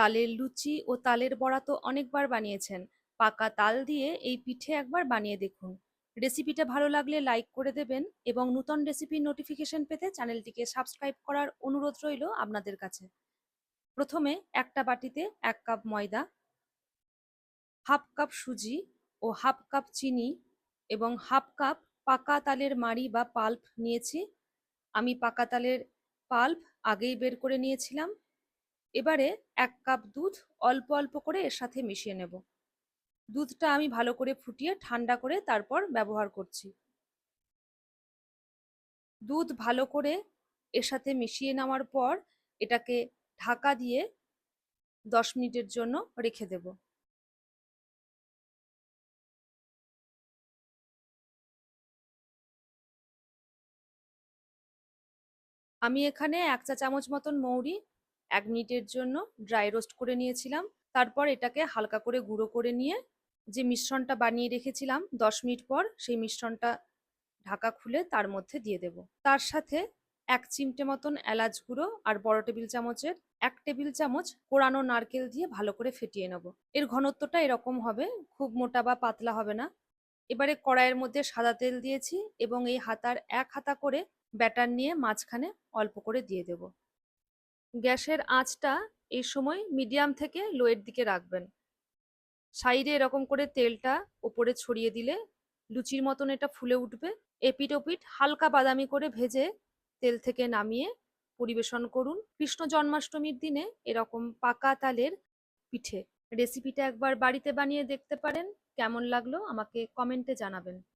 তালের লুচি ও তালের বড়া তো অনেকবার বানিয়েছেন। পাকা তাল দিয়ে এই পিঠে একবার বানিয়ে দেখুন। রেসিপিটা ভালো লাগলে লাইক করে দেবেন এবং নতুন রেসিপির নোটিফিকেশন পেতে চ্যানেলটিকে সাবস্ক্রাইব করার অনুরোধ রইল আপনাদের কাছে। প্রথমে একটা বাটিতে এক কাপ ময়দা, হাফ কাপ সুজি ও হাফ কাপ চিনি এবং হাফ কাপ পাকা তালের মাড়ি বা পাল্প নিয়েছি। আমি পাকা তালের পাল্প আগেই বের করে নিয়েছিলাম। এবারে এক কাপ দুধ অল্প অল্প করে এর সাথে মিশিয়ে নেব। দুধটা আমি ভালো করে ফুটিয়ে ঠান্ডা করে তারপর ব্যবহার করছি। দুধ ভালো করে এর সাথে মিশিয়ে নেওয়ার পর এটাকে ঢাকা দিয়ে দশ মিনিটের জন্য রেখে দেব। আমি এখানে এক চা চামচ মতন মৌরি এক মিনিটের জন্য ড্রাই রোস্ট করে নিয়েছিলাম। তারপর এটাকে হালকা করে গুঁড়ো করে নিয়ে যে মিশ্রণটা বানিয়ে রেখেছিলাম দশ মিনিট পর, সেই মিশ্রণটা ঢাকা খুলে তার মধ্যে দিয়ে দেব। তার সাথে এক চিমটে মতন এলাচ গুঁড়ো আর বড় টেবিল চামচের এক টেবিল চামচ কোরানো নারকেল দিয়ে ভালো করে ফেটিয়ে নেব। এর ঘনত্বটা এরকম হবে, খুব মোটা বা পাতলা হবে না। এবারে কড়াইয়ের মধ্যে সাদা তেল দিয়েছি এবং এই হাতার এক হাতা করে ব্যাটার নিয়ে মাঝখানে অল্প করে দিয়ে দেব। গ্যাসের আঁচটা এই সময় মিডিয়াম থেকে লোয়ের দিকে রাখবেন। সাইডে এরকম করে তেলটা ওপরে ছড়িয়ে দিলে লুচির মতন এটা ফুলে উঠবে। এপিট ওপিট হালকা বাদামি করে ভেজে তেল থেকে নামিয়ে পরিবেশন করুন। কৃষ্ণ জন্মাষ্টমীর দিনে এরকম পাকা তালের পিঠে। রেসিপিটা একবার বাড়িতে বানিয়ে দেখতে পারেন। কেমন লাগল আমাকে কমেন্টে জানাবেন।